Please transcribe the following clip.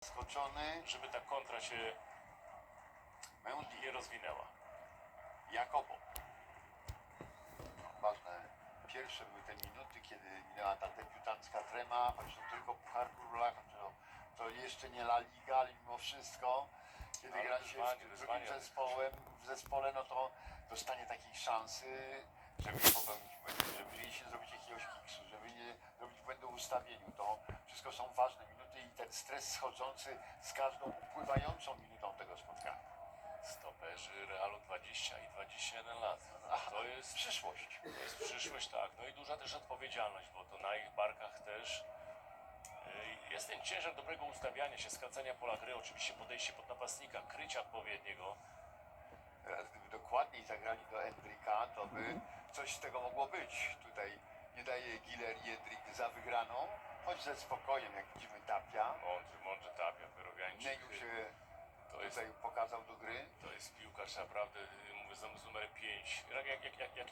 Skoczony żeby ta kontra się nie rozwinęła. Jakobo. Ważne. Pierwsze były te minuty, kiedy minęła ta debiutancka trema, choć to tylko Puchar Króla, to, to jeszcze nie La Liga, ale mimo wszystko, kiedy Ale gra się wyzwanie, w drugim wyzwanie. zespołem, w zespole, no to dostanie takiej szansy, żeby nie popełnić błędu, żeby nie się zrobić jakiegoś kiksu, żeby nie robić błędu w ustawieniu. To wszystko są ważne minuty i ten stres schodzący z każdą upływającą minutą tego spotkania. Stoperzy Realu 20 i 21 lat. Aha. To jest, Przyszłość. to jest przyszłość, tak. No i duża też odpowiedzialność, bo to na ich barkach też y, jest ten ciężar dobrego ustawiania się, skracania pola gry, oczywiście podejście pod napastnika, krycia odpowiedniego. Teraz gdyby dokładniej zagrali do Endrika, to by coś z tego mogło być. Tutaj nie daje Endrik wygraną, choć ze spokojem, jak widzimy Tapia. Mądry, mądrze tapia, Pyrogańczyk. Neju się To jest, tutaj pokazał do gry. to jest piłkarz naprawdę, y, mówię z numerem 5. Jak, jak, jak, jak, jak